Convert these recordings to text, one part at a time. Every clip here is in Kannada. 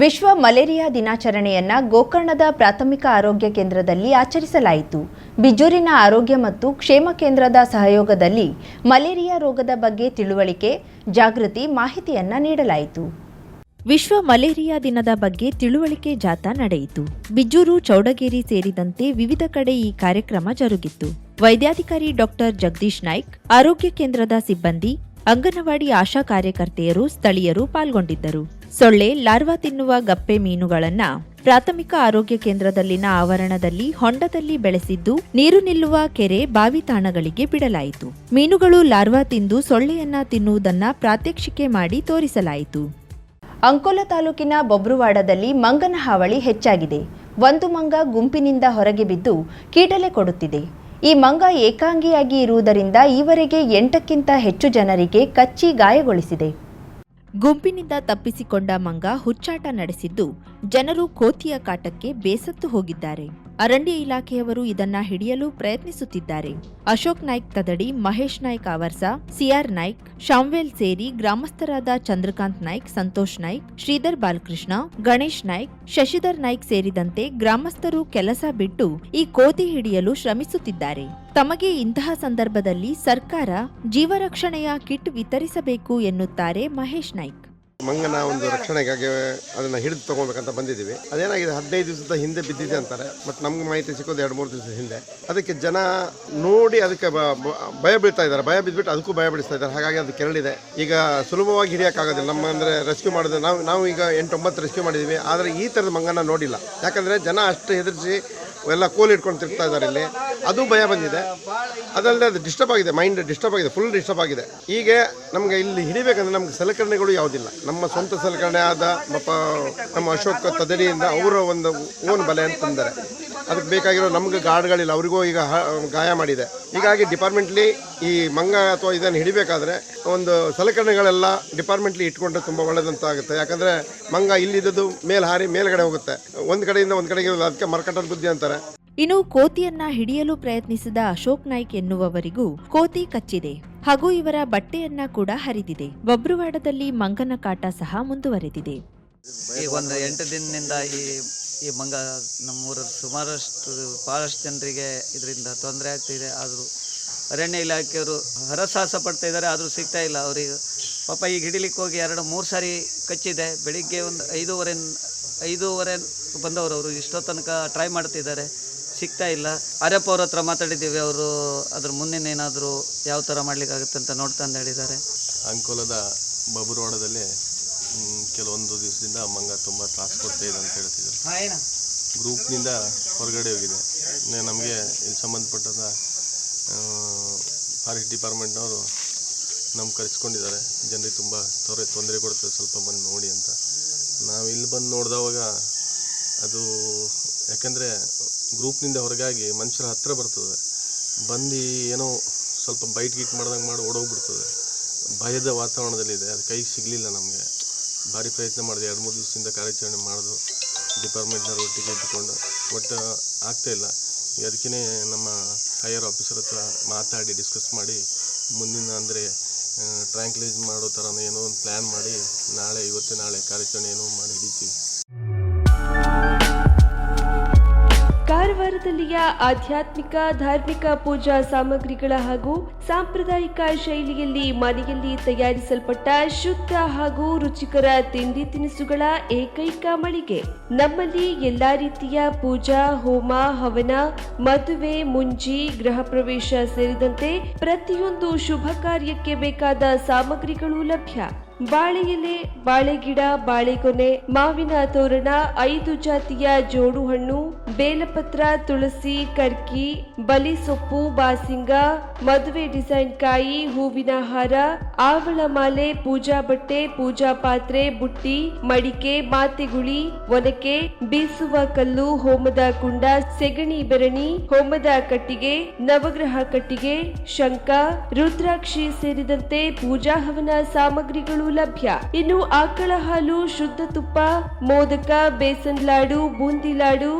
ವಿಶ್ವ ಮಲೇರಿಯಾ ದಿನಾಚರಣೆಯನ್ನ ಗೋಕರ್ಣದ ಪ್ರಾಥಮಿಕ ಆರೋಗ್ಯ ಕೇಂದ್ರದಲ್ಲಿ ಆಚರಿಸಲಾಯಿತು. ಬಿಜೂರಿನ ಆರೋಗ್ಯ ಮತ್ತು ಕ್ಷೇಮ ಕೇಂದ್ರದ ಸಹಯೋಗದಲ್ಲಿ ಮಲೇರಿಯಾ ರೋಗದ ಬಗ್ಗೆ ತಿಳುವಳಿಕೆ, ಜಾಗೃತಿ ಮಾಹಿತಿಯನ್ನ ನೀಡಲಾಯಿತು. ವಿಶ್ವ ಮಲೇರಿಯಾ ದಿನದ ಬಗ್ಗೆ ತಿಳುವಳಿಕೆ ಜಾಥಾ ನಡೆಯಿತು. ಬಿಜ್ಜೂರು ಚೌಡಗೇರಿ ಸೇರಿದಂತೆ ವಿವಿಧ ಕಡೆ ಈ ಕಾರ್ಯಕ್ರಮ ಜರುಗಿತ್ತು ವೈದ್ಯಾಧಿಕಾರಿ ಡಾಕ್ಟರ್ ಜಗದೀಶ್ ನಾಯ್ಕ್, ಆರೋಗ್ಯ ಕೇಂದ್ರದ ಸಿಬ್ಬಂದಿ, ಅಂಗನವಾಡಿ ಆಶಾ ಕಾರ್ಯಕರ್ತೆಯರು, ಸ್ಥಳೀಯರು ಪಾಲ್ಗೊಂಡಿದ್ದರು. ಸೊಳ್ಳೆ, ಲಾರ್ವಾ ತಿನ್ನುವ ಗಪ್ಪೆ ಮೀನುಗಳನ್ನ ಪ್ರಾಥಮಿಕ ಆರೋಗ್ಯ ಕೇಂದ್ರದಲ್ಲಿನ ಆವರಣದಲ್ಲಿ ಹೊಂಡದಲ್ಲಿ ಬೆಳೆಸಿದ್ದು ನೀರು ನಿಲ್ಲುವ ಕೆರೆ ಬಾವಿ ತಾಣಗಳಿಗೆ ಬಿಡಲಾಯಿತು. ಮೀನುಗಳು ಲಾರ್ವಾ ತಿಂದು ಸೊಳ್ಳೆಯನ್ನ ತಿನ್ನುವುದನ್ನ ಪ್ರಾತ್ಯಕ್ಷಿಕೆ ಮಾಡಿ ತೋರಿಸಲಾಯಿತು. ಅಂಕೋಲ ತಾಲೂಕಿನ ಬೊಬ್ರುವಾಡದಲ್ಲಿ ಮಂಗನ ಹಾವಳಿ ಹೆಚ್ಚಾಗಿದೆ. ಒಂದು ಮಂಗ ಗುಂಪಿನಿಂದ ಹೊರಗೆ ಬಿದ್ದು ಕೀಟಲೆ ಕೊಡುತ್ತಿದೆ. ಈ ಮಂಗ ಏಕಾಂಗಿಯಾಗಿ ಇರುವುದರಿಂದ ಈವರೆಗೆ ಎಂಟಕ್ಕಿಂತ ಹೆಚ್ಚು ಜನರಿಗೆ ಕಚ್ಚಿ ಗಾಯಗೊಳಿಸಿದೆ. ಗುಂಪಿನಿಂದ ತಪ್ಪಿಸಿಕೊಂಡ ಮಂಗ ಹುಚ್ಚಾಟ ನಡೆಸಿದ್ದು ಜನರು ಕೋತಿಯ ಕಾಟಕ್ಕೆ ಬೇಸತ್ತು ಹೋಗಿದ್ದಾರೆ. ಅರಣ್ಯ ಇಲಾಖೆಯವರು ಇದನ್ನ ಹಿಡಿಯಲು ಪ್ರಯತ್ನಿಸುತ್ತಿದ್ದಾರೆ. ಅಶೋಕ್ ನಾಯ್ಕ್ ತದಡಿ, ಮಹೇಶ್ ನಾಯ್ಕ್ ಅವರ್ಸ ಸಿಆರ್ ನಾಯ್ಕ್, ಶಾಮ್ವೇಲ್ ಸೇರಿ ಗ್ರಾಮಸ್ಥರಾದ ಚಂದ್ರಕಾಂತ್ ನಾಯ್ಕ್, ಸಂತೋಷ್ ನಾಯ್ಕ್, ಶ್ರೀಧರ್ ಬಾಲಕೃಷ್ಣ, ಗಣೇಶ್ ನಾಯ್ಕ್, ಶಶಿಧರ್ ನಾಯ್ಕ್ ಸೇರಿದಂತೆ ಗ್ರಾಮಸ್ಥರು ಕೆಲಸ ಬಿಟ್ಟು ಈ ಕೋತಿ ಹಿಡಿಯಲು ಶ್ರಮಿಸುತ್ತಿದ್ದಾರೆ. ತಮಗೆ ಇಂತಹ ಸಂದರ್ಭದಲ್ಲಿ ಸರ್ಕಾರ ಜೀವರಕ್ಷಣೆಯ ಕಿಟ್ ವಿತರಿಸಬೇಕು ಎನ್ನುತ್ತಾರೆ ಮಹೇಶ್ ನಾಯ್ಕ್. ಮಂಗನ ಒಂದು ರಕ್ಷಣೆಗಾಗಿ ಅದನ್ನ ಹಿಡಿದು ತಗೋಬೇಕಂತ ಬಂದಿದ್ದೀವಿ. ಅದೇನಾಗಿದೆ, ಹದಿನೈದು ದಿವಸದ ಹಿಂದೆ ಬಿದ್ದಿದೆ ಅಂತಾರೆ ಬಟ್ ನಮ್ಗೆ ಮಾಹಿತಿ ಸಿಕ್ಕೋದು ಎರಡು ಮೂರು ದಿವಸದ ಹಿಂದೆ. ಅದಕ್ಕೆ ಜನ ನೋಡಿ ಅದಕ್ಕೆ ಭಯ ಬೀಳ್ತಾ ಇದ್ದಾರೆ. ಭಯ ಬಿದ್ದುಬಿಟ್ಟು ಅದಕ್ಕೂ ಭಯ ಬಿಡಿಸ್ತಾ ಇದ್ದಾರೆ. ಹಾಗಾಗಿ ಅದು ಕೆರಳಿದೆ. ಈಗ ಸುಲಭವಾಗಿ ಹಿಡಿಯೋಕ್ಕಾಗೋದಿಲ್ಲ. ನಮ್ಮ ಅಂದರೆ ರೆಸ್ಕ್ಯೂ ಮಾಡಿದ್ರೆ ನಾವು ನಾವು ಈಗ ಎಂಟೊಂಬತ್ತು ರೆಸ್ಕ್ಯೂ ಮಾಡಿದ್ದೀವಿ. ಆದರೆ ಈ ಥರದ ಮಂಗನ ನೋಡಿಲ್ಲ. ಯಾಕಂದರೆ ಜನ ಅಷ್ಟು ಹೆದರಿಸಿ ಎಲ್ಲ ಕೋಲ್ ಇಟ್ಕೊಂಡು ತಿರ್ತಾ ಇದ್ದಾರೆ ಇಲ್ಲಿ. ಅದು ಭಯ ಬಂದಿದೆ. ಅದಲ್ಲದೆ ಅದು ಡಿಸ್ಟರ್ಬ್ ಆಗಿದೆ. ಮೈಂಡ್ ಡಿಸ್ಟರ್ಬ್ ಆಗಿದೆ. ಫುಲ್ ಡಿಸ್ಟರ್ಬ್ ಆಗಿದೆ. ಈಗ ನಮಗೆ ಇಲ್ಲಿ ಹಿಡಿಬೇಕಂದ್ರೆ ನಮ್ಗೆ ಸಲಕರಣೆಗಳು ಯಾವುದಿಲ್ಲ. ನಮ್ಮ ಸ್ವಂತ ಸಲಕರಣೆ ಆದ ನಮ್ಮ ಅಶೋಕ್ ತದಡಿಯಿಂದ ಅವರ ಒಂದು ಓನ್ ಬಲೆ ಅಂತ ತಂದರೆ ಅದಕ್ಕೆ ಬೇಕಾಗಿರೋ ನಮ್ಗೆ ಗಾರ್ಡ್ಗಳಿಲ್ಲ. ಅವರಿಗೂ ಈಗ ಗಾಯ ಮಾಡಿದೆ. ಹೀಗಾಗಿ ಡಿಪಾರ್ಟ್ಮೆಂಟ್ಲಿ ಈ ಮಂಗ ಅಥವಾ ಇದನ್ನು ಹಿಡಿಬೇಕಾದ್ರೆ ಒಂದು ಸಲಕರಣೆಗಳೆಲ್ಲ ಡಿಪಾರ್ಟ್ಮೆಂಟ್ಲಿ ಇಟ್ಕೊಂಡ್ರೆ ತುಂಬ ಒಳ್ಳೆದಂತ ಆಗುತ್ತೆ ಯಾಕಂದರೆ ಮಂಗ ಇಲ್ಲಿದ್ದು ಮೇಲೆ ಹಾರಿ ಮೇಲ್ಗಡೆ ಹೋಗುತ್ತೆ. ಒಂದು ಕಡೆಯಿಂದ ಒಂದು ಕಡೆಗೆ ಅದಕ್ಕೆ ಮರಕಟ್ಟದ ಬುದ್ಧಿ ಅಂತಾರೆ. ಇನ್ನು ಕೋತಿಯನ್ನ ಹಿಡಿಯಲು ಪ್ರಯತ್ನಿಸಿದ ಅಶೋಕ್ ನಾಯ್ಕ್ ಎನ್ನುವವರಿಗೂ ಕೋತಿ ಕಚ್ಚಿದೆ. ಹಾಗೂ ಇವರ ಬಟ್ಟೆಯನ್ನ ಕೂಡ ಹರಿದಿದೆ. ಬಬ್ರುವಾಡದಲ್ಲಿ ಮಂಗನ ಕಾಟ ಸಹ ಮುಂದುವರೆದಿದೆ. ಈಗ ಒಂದು ಎಂಟು ದಿನದಿಂದ ಈ ಈ ಮಂಗ ನಮ್ಮೂರ ಸುಮಾರಷ್ಟು ಭಾಳಷ್ಟು ಜನರಿಗೆ ಇದರಿಂದ ತೊಂದರೆ ಆಗ್ತಿದೆ. ಆದರೂ ಅರಣ್ಯ ಇಲಾಖೆಯವರು ಹರಸಾಹಸ ಪಡ್ತಾ ಇದ್ದಾರೆ. ಆದರೂ ಸಿಗ್ತಾ ಇಲ್ಲ. ಅವರಿಗೆ ಪಾಪ ಈಗ ಹಿಡಿಲಿಕ್ಕೆ ಹೋಗಿ ಎರಡು ಮೂರು ಸಾರಿ ಕಚ್ಚಿದೆ. ಬೆಳಿಗ್ಗೆ ಒಂದು ಐದೂವರೆ ಐದೂವರೆ ಬಂದವರು ಅವರು. ಇಷ್ಟೋ ತನಕ ಟ್ರೈ ಮಾಡ್ತಿದ್ದಾರೆ ಸಿಗ್ತಾ ಇಲ್ಲ. ಅರೆಪ್ಪ ಅವ್ರ ಹತ್ರ ಮಾತಾಡಿದ್ದೀವಿ. ಅವರು ಅದ್ರ ಮುಂದಿನ ಏನಾದರೂ ಯಾವ ಥರ ಮಾಡಲಿಕ್ಕಾಗುತ್ತೆ ಅಂತ ನೋಡ್ತಾ ಅಂತ ಹೇಳಿದ್ದಾರೆ. ಅಂಕೋಲದ ಬಬುರವಾಡದಲ್ಲಿ ಮ್, ಕೆಲವೊಂದು ದಿವಸದಿಂದ ಮಂಗ ತುಂಬ ತ್ರಾಸ ಕೊಡ್ತಾ ಇದೆ ಅಂತ ಹೇಳ್ತಿದ್ರು. ಗ್ರೂಪ್ನಿಂದ ಹೊರಗಡೆ ಹೋಗಿದೆ. ನಮಗೆ ಇಲ್ಲಿ ಸಂಬಂಧಪಟ್ಟಂಥ ಫಾರೆಸ್ಟ್ ಡಿಪಾರ್ಟ್ಮೆಂಟ್ನವರು ನಮ್ಮ ಕರೆಸ್ಕೊಂಡಿದ್ದಾರೆ. ಜನರಿಗೆ ತುಂಬ ತೊರೆ ತೊಂದರೆ ಕೊಡ್ತದೆ ಸ್ವಲ್ಪ ಬಂದು ನೋಡಿ ಅಂತ. ನಾವು ಇಲ್ಲಿ ಬಂದು ನೋಡಿದವಾಗ ಅದು ಯಾಕಂದರೆ ಗ್ರೂಪ್ನಿಂದ ಹೊರಗಾಗಿ ಮನುಷ್ಯರ ಹತ್ತಿರ ಬರ್ತದೆ. ಬಂದು ಏನೋ ಸ್ವಲ್ಪ ಬೈಟ್ ಗೀಟ್ ಮಾಡ್ದಂಗೆ ಮಾಡಿ ಓಡೋಗ್ಬಿಡ್ತದೆ. ಭಯದ ವಾತಾವರಣದಲ್ಲಿದೆ. ಅದು ಕೈಗೆ ಸಿಗಲಿಲ್ಲ ನಮಗೆ. ಭಾರಿ ಪ್ರಯತ್ನ ಮಾಡಿದೆ. ಎರಡು, ಮೂರು ದಿವಸದಿಂದ ಕಾರ್ಯಾಚರಣೆ ಮಾಡಿದ್ರು ಡಿಪಾರ್ಟ್ಮೆಂಟ್ನವ್ರು ಒಟ್ಟಿಗೆ ಇದ್ದುಕೊಂಡು. ಒಟ್ಟು ಆಗ್ತಾ ಇಲ್ಲ. ಅದಕ್ಕೇ ನಮ್ಮ ಹೈಯರ್ ಆಫೀಸರ್ ಹತ್ರ ಮಾತಾಡಿ, ಡಿಸ್ಕಸ್ ಮಾಡಿ ಮುಂದಿನ ಅಂದರೆ ಟ್ರ್ಯಾಂಕ್ಲೈಸ್ ಮಾಡೋ ಥರ ಏನೋ ಒಂದು ಪ್ಲ್ಯಾನ್ ಮಾಡಿ ನಾಳೆ, ಇವತ್ತು ನಾಳೆ ಕಾರ್ಯಾಚರಣೆ ಏನೋ ಮಾಡಿ ಹಿಡಿತೀವಿ. ಕಾರವಾರದಲ್ಲಿಯ ಆಧ್ಯಾತ್ಮಿಕ, ಧಾರ್ಮಿಕ ಪೂಜಾ ಸಾಮಗ್ರಿಗಳ ಹಾಗೂ ಸಾಂಪ್ರದಾಯಿಕ ಶೈಲಿಯಲ್ಲಿ ಮನೆಯಲ್ಲಿ ತಯಾರಿಸಲ್ಪಟ್ಟ ಶುದ್ಧ ಹಾಗೂ ರುಚಿಕರ ತಿಂಡಿ ತಿನಿಸುಗಳ ಏಕೈಕ ಮಳಿಗೆ. ನಮ್ಮಲ್ಲಿ ಎಲ್ಲಾ ರೀತಿಯ ಪೂಜಾ, ಹೋಮ, ಹವನ, ಮದುವೆ, ಮುಂಜಿ, ಗೃಹ ಪ್ರವೇಶ ಸೇರಿದಂತೆ ಪ್ರತಿಯೊಂದು ಶುಭ ಕಾರ್ಯಕ್ಕೆ ಬೇಕಾದ ಸಾಮಗ್ರಿಗಳು ಲಭ್ಯ. ಬಾಳೆ ಎಲೆ ಬಾಳೆಗಿಡ, ಬಾಳೆಗೊನೆ, ಮಾವಿನ ತೋರಣ, ಐದು ಜಾತಿಯ ಜೋಡು ಹಣ್ಣು ಬೇಲಪತ್ರ, ತುಳಸಿ, ಕರ್ಕಿ, ಬಲಿ ಸೊಪ್ಪು, ಬಾಸಿಂಗ, ಮದುವೆ ಡಿಸೈನ್ ಕಾಯಿ, ಹೂವಿನ ಹಾರ, ಆವಳ ಮಾಲೆ, ಪೂಜಾ ಬಟ್ಟೆ, ಪೂಜಾ ಪಾತ್ರೆ, ಬುಟ್ಟಿ, ಮಡಿಕೆ, ಮಾತೆಗುಳಿ, ಒನಕೆ, ಬೀಸುವ ಕಲ್ಲು, ಹೋಮದ ಕುಂಡ, ಸೆಗಣಿ ಬೆರಣಿ, ಹೋಮದ ಕಟ್ಟಿಗೆ, ನವಗ್ರಹ ಕಟ್ಟಿಗೆ ಶಂಕ ರುದ್ರಾಕ್ಷಿ ಸೇರಿದಂತೆ ಪೂಜಾ ಹವನ ಸಾಮಗ್ರಿಗಳು ಲಭ್ಯ. ಇನ್ನು ಆಕಳ ಹಾಲು, ಶುದ್ಧ ತುಪ್ಪ, ಮೋದಕ, ಬೇಸನ್ ಲಾಡು, ಬೂಂದಿ ಲಾಡು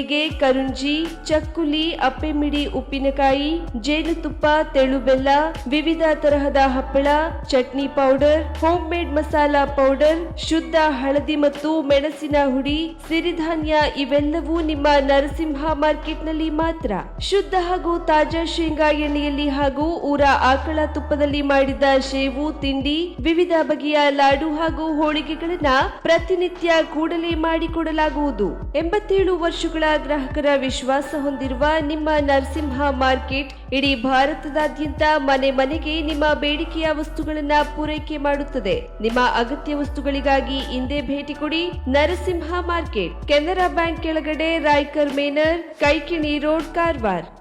ಹೋಳಿಗೆ ಕರುಂಜಿ, ಚಕ್ಕುಲಿ, ಅಪ್ಪೆಮಿಡಿ ಉಪ್ಪಿನಕಾಯಿ ಜೇನುತುಪ್ಪ ತೆಳುಬೆಲ್ಲ, ವಿವಿಧ ತರಹದ ಹಪ್ಪಳ, chutney powder home made masala powder, ಶುದ್ಧ ಹಳದಿ ಮತ್ತು ಮೆಣಸಿನ ಹುಡಿ, ಸಿರಿಧಾನ್ಯ ಇವೆಲ್ಲವೂ ನಿಮ್ಮ ನರಸಿಂಹ ಮಾರ್ಕೆಟ್ನಲ್ಲಿ ಮಾತ್ರ. ಶುದ್ಧ ಹಾಗೂ ತಾಜಾ ಶೇಂಗಾ ಎಣ್ಣೆಯಲ್ಲಿ ಹಾಗೂ ಊರ ಆಕಳ ತುಪ್ಪದಲ್ಲಿ ಮಾಡಿದ ಶೇವು ತಿಂಡಿ, ವಿವಿಧ ಬಗೆಯ ಲಾಡು ಹಾಗೂ ಹೋಳಿಗೆಗಳನ್ನ ಪ್ರತಿನಿತ್ಯ ಕೂಡಲೇ ಮಾಡಿಕೊಡಲಾಗುವುದು. ಎಂಬತ್ತೇಳು ವರ್ಷಗಳ ಗ್ರಾಹಕರ ವಿಶ್ವಾಸ ಹೊಂದಿರುವ ನಿಮ್ಮ ನರಸಿಂಹ ಮಾರ್ಕೆಟ್, ಇಡೀ ಭಾರತದಾದ್ಯಂತ ಮನೆ ಮನೆಗೆ ನಿಮ್ಮ ಬೇಡಿಕೆಯ ವಸ್ತುಗಳನ್ನ ಪೂರೈಕೆ ಮಾಡುತ್ತದೆ. ನಿಮ್ಮ ಅಗತ್ಯ ವಸ್ತುಗಳಿಗಾಗಿ ಹಿಂದೆ ಭೇಟಿ ಕೊಡಿ ನರಸಿಂಹ ಮಾರ್ಕೆಟ್, ಕೆನರಾ ಬ್ಯಾಂಕ್ ಕೆಳಗಡೆ ರಾಯ್ಕರ್ ಮೇನರ್, ಕೈಕಿಣಿ ರೋಡ್, ಕಾರವಾರ್.